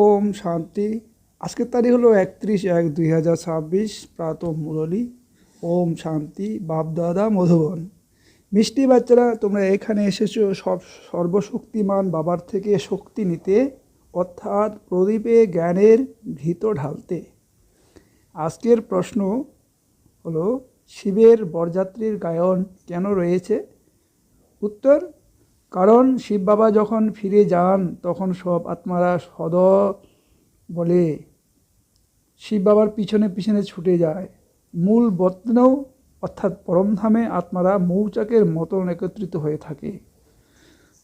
ওম শান্তি। আজকের তারিখ হলো একত্রিশ এক দুই হাজার ছাব্বিশ, প্রাত মুরলী। ওম শান্তি বাপদাদা মধুবন। মিষ্টি বাচ্চারা, তোমরা এখানে এসেছ সব সর্বশক্তিমান বাবার থেকে শক্তি নিতে, অর্থাৎ প্রদীপে জ্ঞানের ঘৃত ঢালতে। আজকের প্রশ্ন হলো, শিবের বরযাত্রীর গায়ন কেন রয়েছে? উত্তর কারণ শিব বাবা যখন ফিরে যান, তখন সব আত্মারা সদ বলে শিব বাবার পিছনে পিছনে ছুটে যায়। মূল বত্নেও অর্থাৎ পরমধামে আত্মারা মৌচাকের মতন একত্রিত হয়ে থাকে।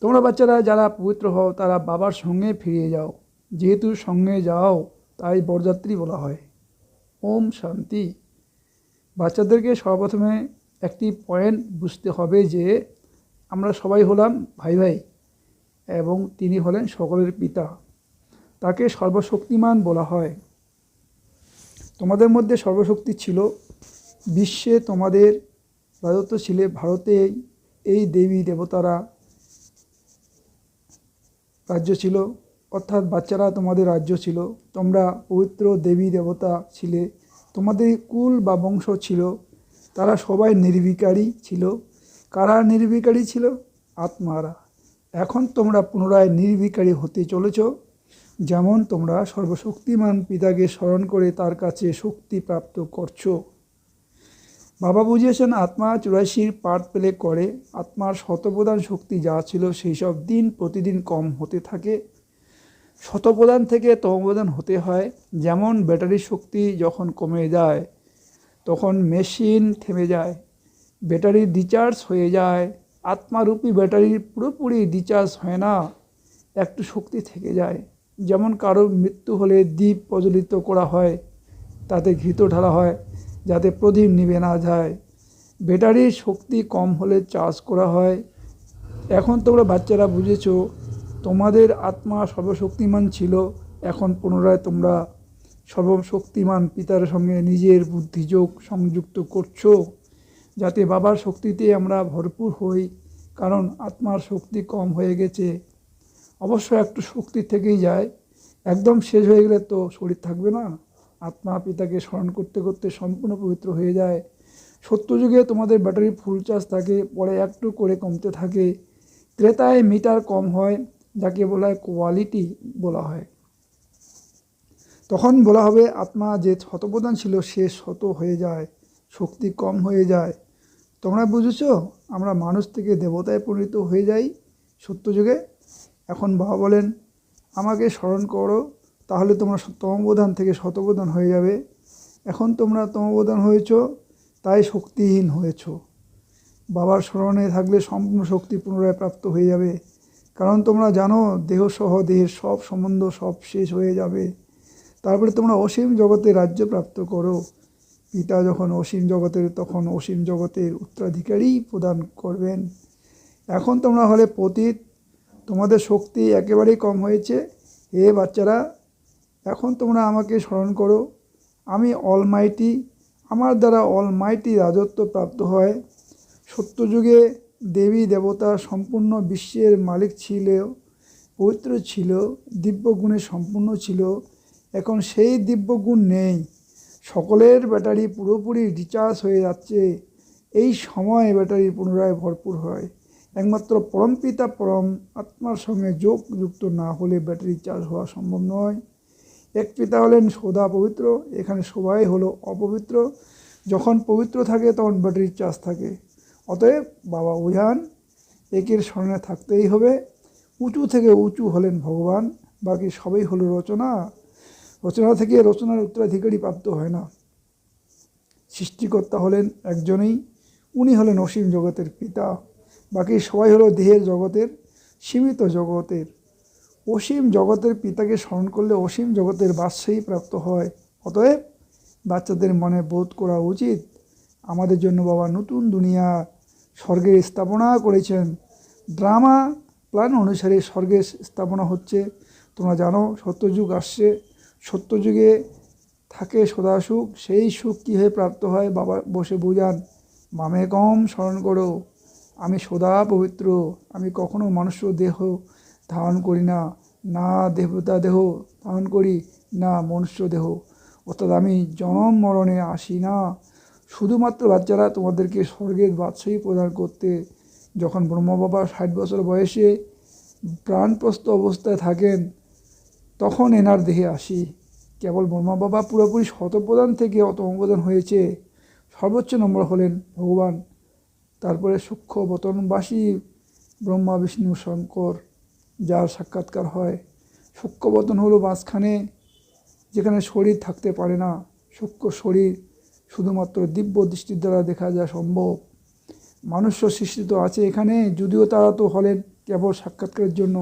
তোমরা বাচ্চারা যারা পবিত্র হও, তারা বাবার সঙ্গে ফিরিয়ে যাও। যেহেতু সঙ্গে যাও, তাই বরযাত্রী বলা হয়। ওম শান্তি। বাচ্চাদেরকে সর্বপ্রথমে একটি পয়েন্ট বুঝতে হবে যে আমরা সবাই হলাম ভাই ভাই এবং তিনি হলেন সকলের পিতা। তাকে সর্বশক্তিমান বলা হয়। তোমাদের মধ্যে সর্বশক্তি ছিল। বিশ্বে তোমাদের রাজত্ব ছিলে। ভারতে এই দেবী দেবতারা রাজ্য ছিল। অর্থাৎ বাচ্চারা তোমাদের রাজ্য ছিল। তোমরা পবিত্র দেবী দেবতা ছিলে। তোমাদের কুল বা বংশ ছিল। তারা সবাই নির্বিকারী ছিল। কারা নির্বিকারী ছিল? আত্মারা। এখন তোমরা পুনরায় নির্বিকারী হতে চলেছ, যেমন তোমরা সর্বশক্তিমান পিতাকে স্মরণ করে তার কাছে শক্তি প্রাপ্ত করছ। বাবা বুঝিয়েছেন, আত্মা চুরাশির পাঠ পেলে করে। আত্মার শতপ্রধান শক্তি যা ছিল, সেই সব দিন প্রতিদিন কম হতে থাকে। শতপ্রধান থেকে তমপ্রধান হতে হয়। যেমন ব্যাটারির শক্তি যখন কমে যায়, তখন মেশিন থেমে যায়। ব্যাটারি ডিচার্জ হয়ে যায়। আত্মারূপী ব্যাটারির পুরোপুরি ডিচার্জ হয় না, একটু শক্তি থেকে যায়। যেমন কারও মৃত্যু হলে দ্বীপ প্রজ্বলিত করা হয়, তাতে ঘৃত ঢালা হয়, যাতে প্রদীপ নিবে না যায়। ব্যাটারির শক্তি কম হলে চার্জ করা হয়। এখন তোমরা বাচ্চারা বুঝেছ, তোমাদের আত্মা সর্বশক্তিমান ছিল, এখন পুনরায় তোমরা সর্বশক্তিমান পিতার সঙ্গে নিজের বুদ্ধিযোগ সংযুক্ত করছ। যাতে বাবার শক্তিতে আমরা ভরপুর হই, কারণ আত্মার শক্তি কম হয়ে গেছে। অবশ্য একটু শক্তি থেকেই যায়, একদম শেষ হয়ে গেলে তো শরীর থাকবে না। আত্মা পিতাকে স্মরণ করতে করতে সম্পূর্ণ পবিত্র হয়ে যায়। সত্যযুগে তোমাদের ব্যাটারি ফুল চার্জ থাকে, পরে একটু করে কমতে থাকে। ক্রেতায় মিটার কম হয়, যাকে বলা হয় কোয়ালিটি বলা হয়। তখন বলা হবে, আত্মা যে শতপ্রধান ছিল সে শত হয়ে যায়, শক্তি কম হয়ে যায়। তোমরা বুঝেছ, আমরা মানুষ থেকে দেবতায় পরিণত হয়ে যাই সত্যযুগে? এখন বাবা বলেন, আমাকে স্মরণ করো, তাহলে তোমরা তমপ্রধান থেকে শতপ্রধান হয়ে যাবে। এখন তোমরা তমপ্রধান হয়েছ, তাই শক্তিহীন হয়েছ। বাবার স্মরণে থাকলে সম্পূর্ণ শক্তি পুনরায় প্রাপ্ত হয়ে যাবে। কারণ তোমরা জানো দেহসহ দেহের সব সম্বন্ধ সব শেষ হয়ে যাবে। তারপরে তোমরা অসীম জগতে রাজ্য প্রাপ্ত করো। পিতা যখন অসীম জগতের, তখন অসীম জগতের উত্তরাধিকারী প্রদান করবেন। এখন তোমরা হলে পতীত, তোমাদের শক্তি একেবারেই কম হয়েছে। হে বাচ্চারা, এখন তোমরা আমাকে স্মরণ করো, আমি অলমাইটি, আমার দ্বারা অলমাইটি রাজত্ব প্রাপ্ত হয়। সত্যযুগে দেবী দেবতা সম্পূর্ণ বিশ্বের মালিক ছিল, পবিত্র ছিল, দিব্যগুণে সম্পূর্ণ ছিল। এখন সেই দিব্যগুণ নেই। সকলের ব্যাটারি পুরোপুরি রিচার্জ হয়ে যাচ্ছে। এই সময় ব্যাটারি পুনরায় ভরপুর হয়। একমাত্র পরম পিতা পরম আত্মার সঙ্গে যোগ যুক্ত না হলে ব্যাটারি চার্জ হওয়া সম্ভব নয়। এক পিতা হলেন সদা পবিত্র, এখানে সবাই হলো অপবিত্র। যখন পবিত্র থাকে তখন ব্যাটারির চার্জ থাকে। অতএব বাবা বুঝান একের স্মরণে থাকতেই হবে। উঁচু থেকে উঁচু হলেন ভগবান, বাকি সবই হলো রচনা। রচনা থেকে রচনার উত্তরাধিকারী প্রাপ্ত হয় না। সৃষ্টিকর্তা হলেন একজনেই, উনি হলেন অসীম জগতের পিতা। বাকি সবাই হলো দেহের জগতের, সীমিত জগতের। অসীম জগতের পিতাকে স্মরণ করলে অসীম জগতের বাদশাহী প্রাপ্ত হয়। অতএব বাচ্চাদের মনে বোধ করা উচিত, আমাদের জন্য বাবা নতুন দুনিয়া স্বর্গের স্থাপনা করেছেন। ড্রামা প্ল্যান অনুসারে স্বর্গের স্থাপনা হচ্ছে, তোমরা জানো সত্যযুগ আসছে সত্যযুগে থাকে সদা সুখ, সেই সুখ কীভাবে প্রাপ্ত হয়? বাবা বসে বুঝান, মামে কম স্মরণ করো, আমি সদা পবিত্র, আমি কখনো মনুষ্য দেহ ধারণ করি না না দেবতা দেহ ধারণ করি, না মনুষ্য দেহ। অর্থাৎ আমি জনম মরণে আসি না। শুধুমাত্র বাচ্চারা তোমাদেরকে স্বর্গের বাদশাহী প্রদান করতে, যখন ব্রহ্ম বাবা ষাট বছর বয়সে প্রাণপ্রস্ত অবস্থায় থাকেন তখন এনার দেহে আসি। কেবল ব্রহ্মা বাবা পুরোপুরি শতপ্রদান থেকে অতমপ্রদান হয়েছে। সর্বোচ্চ নম্বর হলেন ভগবান। তারপরে সূক্ষ্ম বতনবাসী ব্রহ্মা, বিষ্ণু, শঙ্কর, যার সাক্ষাৎকার হয়। সূক্ষ্ম বতন হলো মাঝখানে, যেখানে শরীর থাকতে পারে না। সূক্ষ্ম শরীর শুধুমাত্র দিব্য দৃষ্টির দ্বারা দেখা যায় সম্ভব। মানুষ্য সৃষ্টি তো আছে এখানে, যদিও তারা তো হলেন কেবল সাক্ষাৎকারের জন্য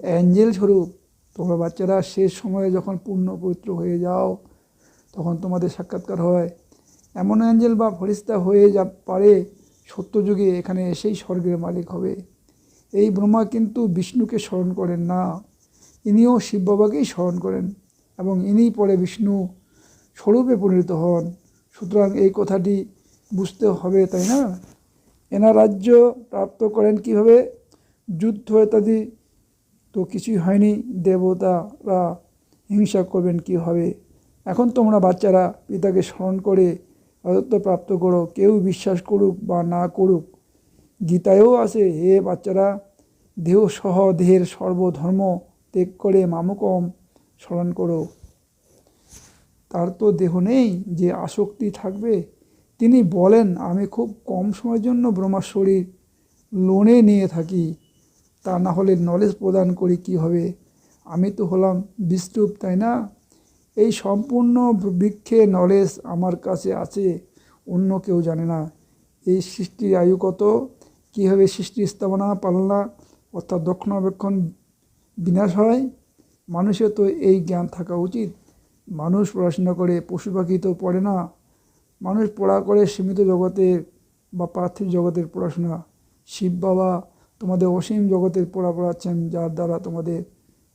অ্যাঞ্জেল স্বরূপ। তোমরা বাচ্চারা শেষ সময়ে যখন পূর্ণ পবিত্র হয়ে যাও, তখন তোমাদের সাক্ষাৎকার হয়। এমন অ্যাঞ্জেল বা ফরিস্তা হয়ে যা পারে, সত্যযুগে এখানে এসেই স্বর্গের মালিক হবে। এই ব্রহ্মা কিন্তু বিষ্ণুকে স্মরণ করেন না। ইনিও শিব বাবাকেই স্মরণ করেন এবং ইনি পরে বিষ্ণু স্বরূপে পরিণত হন। সুতরাং এই কথাটি বুঝতে হবে, তাই না? এনার রাজ্য প্রাপ্ত করেন কীভাবে? যুদ্ধ ইত্যাদি তো কিছুই হয়নি। দেবতারা হিংসা করবেন কি হবে? এখন তোমরা বাচ্চারা পিতাকে স্মরণ করে রাজত্ব প্রাপ্ত করো। কেউ বিশ্বাস করুক বা না করুক, গীতায়ও আছে, হে বাচ্চারা, দেহ সহ দেহের সর্বধর্ম ত্যাগ করে মামুকম স্মরণ করো। তার তো দেহ নেই যে আসক্তি থাকবে। তিনি বলেন, আমি খুব কম সময়ের জন্য ব্রহ্মার শরীর লোনে নিয়ে থাকি। তা না হলে নলেজ প্রদান করি কি হবে? আমি তো হলাম বিষ্ণুপ, তাই না? এই সম্পূর্ণ বৃক্ষে নলেজ আমার কাছে আছে, অন্য কেউ জানে না। এই সৃষ্টির আয়ু কত? কীভাবে সৃষ্টি স্থাপনা পালনা অর্থাৎ রক্ষণাবেক্ষণ বিনাশ হয়? মানুষের তো এই জ্ঞান থাকা উচিত। মানুষ পড়াশোনা করে পশু পাখি তো পড়ে না। মানুষ পড়া করে সীমিত জগতের বা পার্থিব জগতের পড়াশোনা। শিব বাবা তোমাদের অসীম জগতের পড়া পড়াচ্ছেন যার দ্বারা তোমাদের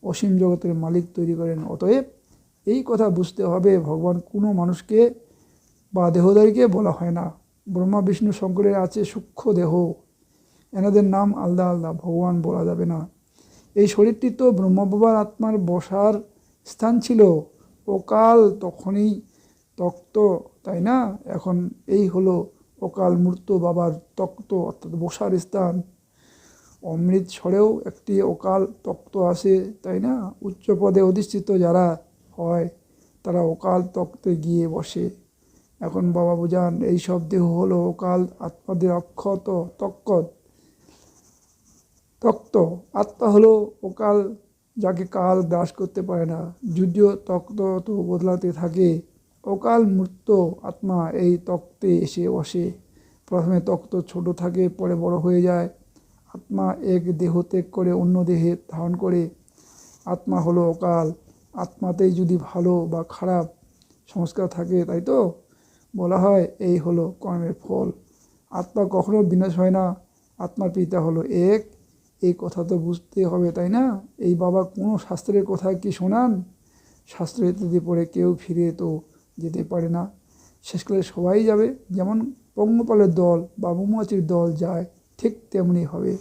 অসীম জগতের মালিক তৈরি করেন। অতএব এই কথা বুঝতে হবে, ভগবান কোনো মানুষকে বা দেহদারীকে বলা হয় না। ব্রহ্মা, বিষ্ণু, শঙ্করের আছে সূক্ষ্ম দেহ। এনাদের নাম আলাদা আলাদা, ভগবান বলা যাবে না। এই শরীরটি তো ব্রহ্ম বাবার আত্মার বসার স্থান ছিল, অকাল তখনই তক্ত, তাই না? এখন এই হলো অকাল মূর্ত বাবার তক্ত, অর্থাৎ বসার স্থান। অমৃতসরেও একটি অকাল তক্ত আসে, তাই না? উচ্চ পদে অধিষ্ঠিত যারা হয়, তারা অকাল তক্তে গিয়ে বসে। এখন বাবা বুঝান, এই সব দেহ হলো অকাল আত্মাদের অক্ষত তক্কত তক্ত। আত্মা হলো অকাল যাকে কাল গ্রাস করতে পারে না। যদিও তক্ত তো বদলাতে থাকে। অকাল মূর্ত আত্মা এই তক্তে এসে বসে। প্রথমে তক্ত ছোট থাকে, পরে বড় হয়ে যায়। আত্মা এক দেহ ত্যাগ করে অন্য দেহে ধারণ করে। আত্মা হলো অকাল। আত্মাতেই যদি ভালো বা খারাপ সংস্কার থাকে, তাই তো? বলা হয় এই হলো কর্মের ফল। আত্মা কখনো বিনাশ হয় না। আত্মার পিতা হলো এক। এই কথা তো বুঝতে হবে, তাই না? এই বাবা কোনো শাস্ত্রের কথা কি শোনান? শাস্ত্র ইত্যাদি পড়ে কেউ ফিরে তো যেতে পারে না। শেষকালে সবাই যাবে। যেমন পঙ্গপালের দল বা মৌমাছির দল যায়। ঠিক তেমনি হবে।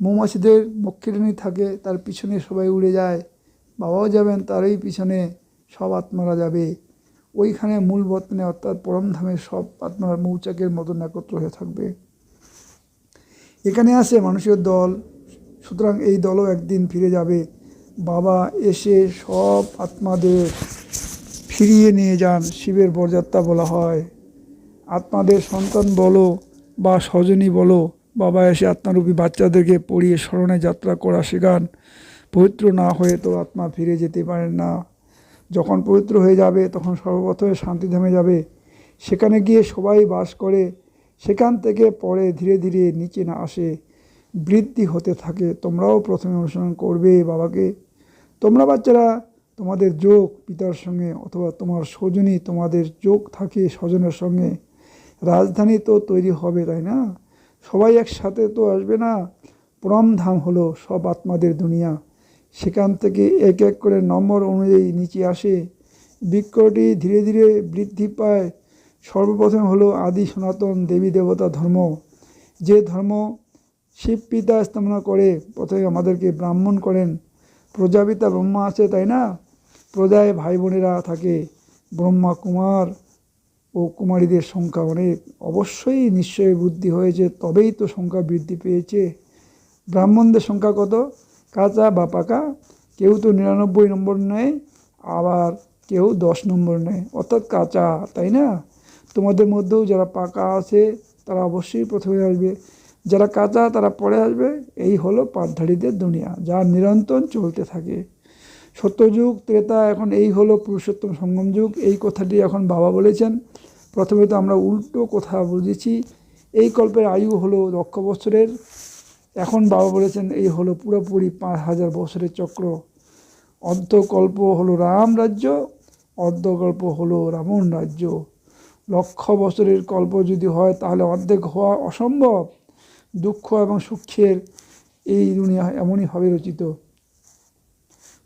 মৌমাছিদের মক্ষিরানি থাকে, তার পিছনে সবাই উড়ে যায়। বাবাও যাবেন, তারই পিছনে সব আত্মারা যাবে। ওইখানে মূল বর্তনে অর্থাৎ পরমধামের সব আত্মার মৌচাকের মতন একত্র হয়ে থাকবে। এখানে আসে মানুষের দল। সুতরাং এই দলও একদিন ফিরে যাবে। বাবা এসে সব আত্মাদের ফিরিয়ে নিয়ে যান, শিবের বরযাত্রা বলা হয়। আত্মাদের সন্তান বলো বা স্বজনী বলো বাবা এসে আত্মারূপী বাচ্চাদেরকে পড়িয়ে স্মরণে যাত্রা করা শেখান পবিত্র না হয়ে তো আত্মা ফিরে যেতে পারেন না। যখন পবিত্র হয়ে যাবে, তখন সর্বপ্রথমে শান্তিধামে যাবে। সেখানে গিয়ে সবাই বাস করে। সেখান থেকে পরে ধীরে ধীরে নিচে না আসে। বৃদ্ধি হতে থাকে। তোমরাও প্রথমে অনুসরণ করবে বাবাকে। তোমরা বাচ্চারা, তোমাদের যোগ পিতার সঙ্গে অথবা তোমার স্বজনই তোমাদের যোগ থাকে স্বজনের সঙ্গে। রাজধানী তো তৈরি হবে, তাই না? সবাই একসাথে তো আসবে না। পরমধাম হলো সব আত্মাদের দুনিয়া। সেখান থেকে এক এক করে নম্বর অনুযায়ী নিচে আসে। বৃক্ষটি ধীরে ধীরে বৃদ্ধি পায়। সর্বপ্রথম হলো আদি সনাতন দেবী দেবতা ধর্ম। যে ধর্ম শিব পিতা স্থাপনা করে, প্রথমে আমাদেরকে ব্রাহ্মণ করেন। প্রজাপিতা ব্রহ্মা আছে, তাই না? প্রজায় ভাই বোনেরা থাকে, ব্রহ্মা কুমার। ও কুমারীদের সংখ্যা অনেক। অবশ্যই নিশ্চয়ই বুদ্ধি হয়েছে, তবেই তো সংখ্যা বৃদ্ধি পেয়েছে। ব্রাহ্মণদের সংখ্যা কত? কাঁচা বা পাকা? কেউ তো নিরানব্বই নম্বর নেয়, আবার কেউ দশ নম্বর নেয়। অর্থাৎ কাঁচা, তাই না? তোমাদের মধ্যেও যারা পাকা আছে, তারা অবশ্যই প্রথমে আসবে। যারা কাঁচা, তারা পরে আসবে। এই হলো পাঠধারীদের দুনিয়া, যা নিরন্তর চলতে থাকে। সত্যযুগ, ত্রেতা, এখন এই হলো পুরুষোত্তম সঙ্গম যুগ। এই কথাটি এখন বাবা বলেছেন। প্রথমে তো আমরা উল্টো কথা বুঝেছি। এই কল্পের আয়ু হলো লক্ষ বছরের। এখন বাবা বলেছেন এই হলো পুরোপুরি পাঁচ হাজার বছরের চক্র। অর্ধকল্প হলো রাম রাজ্য অর্ধকল্প হলো রাবণ রাজ্য। লক্ষ বছরের কল্প যদি হয়, তাহলে অর্ধেক হওয়া অসম্ভব। দুঃখ এবং সুখের এই দুনিয়া এমনইভাবে রচিত।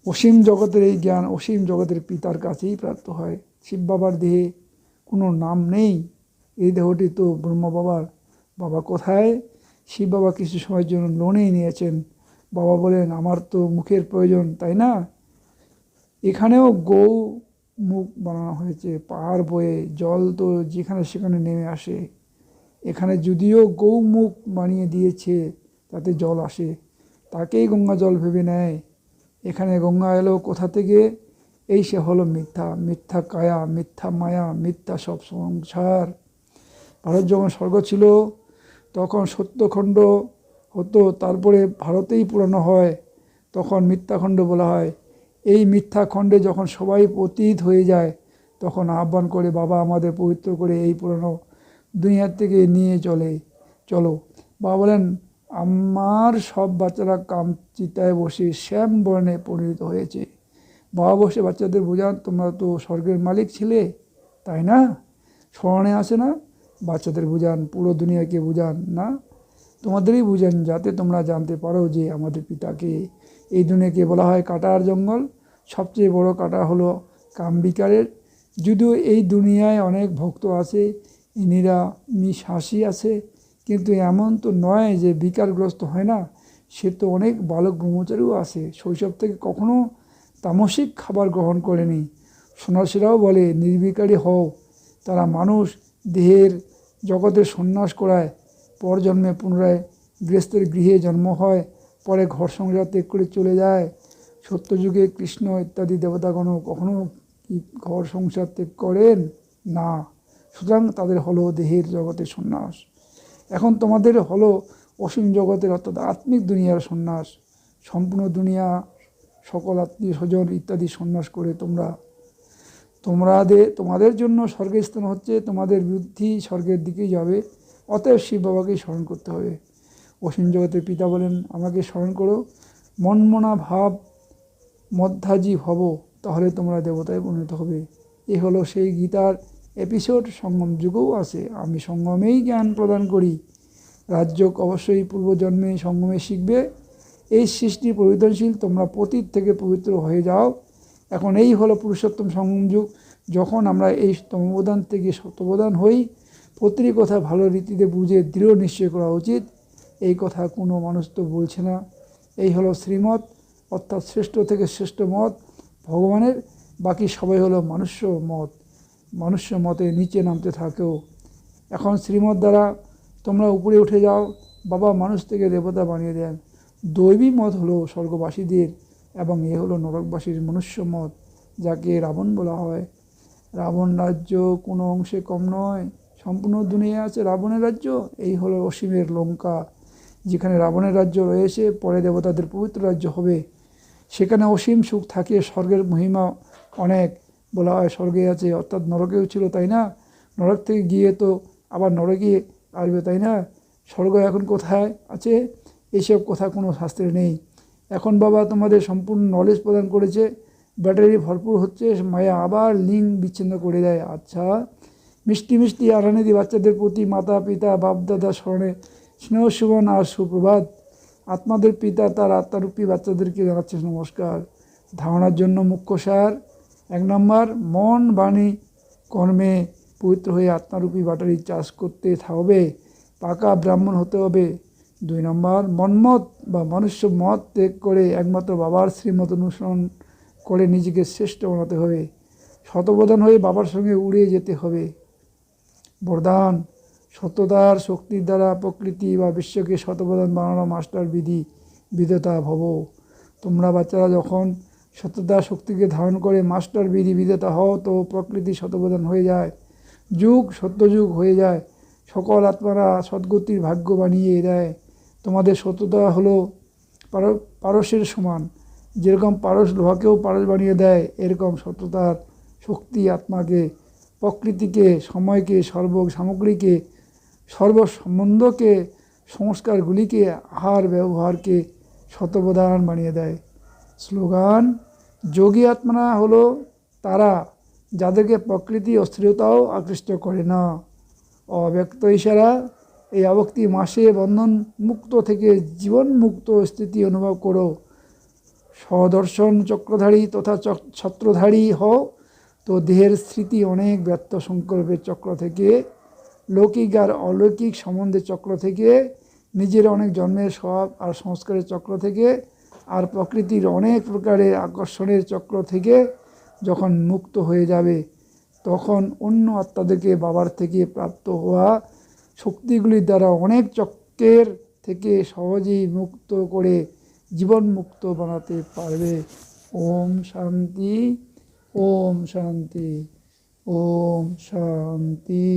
অসীম জগতের এই জ্ঞান, অসীম জগতের পিতার কাছেই প্রাপ্ত হয়। শিব বাবার দেহে কোনো নাম নেই। এই দেহটি তো ব্রহ্ম বাবার। বাবা কোথায়? শিব বাবা কিছু সময়ের জন্য লোনেই নিয়েছেন। বাবা বলেন, আমার তো মুখের প্রয়োজন, তাই না? এখানেও গৌ মুখ বানানো হয়েছে, পাহাড় বয়ে, জল তো যেখানে সেখানে নেমে আসে। এখানে যদিও গৌমুখ বানিয়ে দিয়েছে, তাতে জল আসে। তাকেই গঙ্গা জল ভেবে নেয়। এখানে গঙ্গা এলো কোথা থেকে? এই সে হলো মিথ্যা। মিথ্যা কায়া, মিথ্যা মায়া, মিথ্যা সব সংসার। ভারত যখন স্বর্গ ছিল, তখন সত্যখণ্ড হতো, তারপরে ভারতেই পুরানো হয়, তখন মিথ্যাখণ্ড বলা হয়। এই মিথ্যাখণ্ডে যখন সবাই পতীত হয়ে যায়, তখন আহ্বান করে, বাবা, আমাদের পবিত্র করে এই পুরানো দুনিয়ার থেকে নিয়ে চলে, চলো। বাবা বলেন আমার সব বাচ্চারা কাম চিতায় বসে শ্যাম বর্ণে পরিণত হয়েছে। বাবা বসে বাচ্চাদের বোঝান, তোমরা তো স্বর্গের মালিক ছিলে, তাই না? স্মরণে আসে না, বাচ্চাদের বুঝান, পুরো দুনিয়াকে বুঝান না, তোমাদেরই বুঝান যাতে তোমরা জানতে পারো যে আমাদের পিতাকে। এই দুনিয়াকে বলা হয় কাটার জঙ্গল। সবচেয়ে বড় কাটা হলো কামবিকারের। যদিও এই দুনিয়ায় অনেক ভক্ত আছে, ইনিরা মিশাসি আছে কিন্তু এমন তো নয় যে বিকারগ্রস্ত হয় না। সে তো অনেক বালক ব্রহ্মচারীও আছে। শৈশব থেকে কখনো তামসিক খাবার গ্রহণ করেনি। সন্ন্যাসীরাও বলে, নির্বিকারী হও। তারা মানুষ, দেহের জগতের সন্ন্যাস করায়। পরজন্মে পুনরায় গৃহস্থের গৃহে জন্ম হয়। পরে ঘর সংসার ত্যাগ করে চলে যায়। সত্যযুগে কৃষ্ণ ইত্যাদি দেবতাগণ কখনো কি ঘর সংসার ত্যাগ করেন? না। সুতরাং তাদের হলো দেহের জগতে সন্ন্যাস। এখন তোমাদের হলো অসীম জগতের অর্থাৎ আত্মিক দুনিয়ার সন্ন্যাস, সম্পূর্ণ দুনিয়া, সকল আত্মীয় স্বজন ইত্যাদি সন্ন্যাস করে তোমরা। তোমাদের তোমাদের জন্য স্বর্গের স্থান হচ্ছে, তোমাদের বুদ্ধি স্বর্গের দিকেই যাবে, অতএব শিব বাবাকেই স্মরণ করতে হবে। অসীম জগতের পিতা বলেন, আমাকে স্মরণ করো, মনমনা ভাব মধ্যাজি হব তাহলে তোমরা দেবতায় পরিণত হবে। এ হলো সেই গীতার এপিসোড সঙ্গম যুগেও আছে। আমি সঙ্গমেই জ্ঞান প্রদান করি। রাজ্য অবশ্যই পূর্বজন্মে সঙ্গমে শিখবে। এই সৃষ্টি পরিবর্তনশীল তোমরা পতীত থেকে পবিত্র হয়ে যাও। এখন এই হলো পুরুষোত্তম সঙ্গম যুগ। যখন আমরা এই তমবদান থেকে সত্যবদান হই, প্রতিটি কথা ভালো রীতিতে বুঝে দৃঢ় নিশ্চয় করা উচিত। এই কথা কোনো মানুষ তো বলছে না। এই হলো শ্রীমত অর্থাৎ শ্রেষ্ঠ থেকে শ্রেষ্ঠ মত ভগবানের, বাকি সবাই হলো মনুষ্য মত। মনুষ্য মতে নিচে নামতে থাকেও। এখন শ্রীমত দ্বারা তোমরা উপরে উঠে যাও, বাবা মানুষ থেকে দেবতা বানিয়ে দেন। দৈবী মত হলো স্বর্গবাসীদের এবং এ হলো নরকবাসীর মনুষ্য মত, যাকে রাবণ বলা হয়। রাবণ রাজ্য কোনো অংশে কম নয়, সম্পূর্ণ দুনিয়া আছে রাবণের রাজ্য, এই হলো অসীমের লঙ্কা। যেখানে রাবণের রাজ্য রয়েছে, পরে দেবতাদের পবিত্র রাজ্য হবে। সেখানে অসীম সুখ থাকে, স্বর্গের মহিমা অনেক। বলা হয়, স্বর্গে আছে, অর্থাৎ নরকেও ছিল, তাই না? নরক থেকে গিয়ে তো আবার নরকে আসবে, তাই না? স্বর্গ এখন কোথায় আছে? এইসব কথা কোনো শাস্ত্রে নেই। এখন বাবা তোমাদের সম্পূর্ণ নলেজ প্রদান করেছে, ব্যাটারি ভরপুর হচ্ছে, মায়া আবার লিঙ্ক বিচ্ছিন্ন করে দেয়। আচ্ছা মিষ্টি মিষ্টি আরানিদি বাচ্চাদের প্রতি মাতা, পিতা বাপদাদা স্মরণে স্নেহ সুবন আর সুপ্রভাত। আত্মাদের পিতা, তার আত্মারূপী বাচ্চাদেরকে জানাচ্ছে, নমস্কার। ধারণার জন্য মুখ্য সার। এক নম্বর, মন বাণী কর্মে পবিত্র হয়ে আত্মারূপী বাটারি চাষ করতে হবে, পাকা ব্রাহ্মণ হতে হবে। দুই নম্বর মন্মত বা মনুষ্য মত ত্যাগ করে একমাত্র বাবার শ্রীমত অনুসরণ করে নিজেকে শ্রেষ্ঠ বানাতে হবে। শতপ্রধান হয়ে বাবার সঙ্গে উড়ে যেতে হবে। বরদান, সত্যতার শক্তির দ্বারা প্রকৃতি বা বিশ্বকে শতপ্রধান বানানো মাস্টার বিধি, বিধেতা ভব। তোমরা বাচ্চারা যখন সত্যতার শক্তিকে ধারণ করে মাস্টার বিধি বিধেতা হও তো প্রকৃতি শতপ্রধান হয়ে যায়। যুগ সত্যযুগ হয়ে যায়। সকল আত্মারা সদ্গতির ভাগ্য বানিয়ে দেয়। তোমাদের সত্যতা হলো পার- পারসের সমান। যেরকম পারস লোহাকেও পারস বানিয়ে দেয়, এরকম সত্যতার শক্তি আত্মাকে, প্রকৃতিকে, সময়কে সর্ব সামগ্রীকে সর্ব সম্বন্ধকে সংস্কারগুলিকে আহার ব্যবহারকে শতপ্রধান বানিয়ে দেয়। স্লোগান যোগী আত্মারা হলো তারা যাদেরকে প্রকৃতি অস্থিরতাও আকৃষ্ট করে না। অব্যক্ত ইশারা, এই অবক্তি মাসে বন্ধন মুক্ত থেকে জীবন মুক্ত স্থিতি অনুভব করো। স্বদর্শন চক্রধারী তথা ছত্রধারী হও তো দেহের স্মৃতি অনেক ব্যর্থ সংকল্পের চক্র থেকে, লৌকিক আর অলৌকিক সম্বন্ধের চক্র থেকে, নিজের অনেক জন্মের স্বভাব আর সংস্কারের চক্র থেকে আর প্রকৃতির অনেক প্রকারের আকর্ষণের চক্র থেকে যখন মুক্ত হয়ে যাবে, তখন অন্য আত্মাদেরকে বাবার থেকে প্রাপ্ত হওয়া শক্তিগুলির দ্বারা অনেক চক্রের থেকে সহজেই মুক্ত করে জীবন মুক্ত বানাতে পারবে। ওম শান্তি ওম শান্তি ওম শান্তি।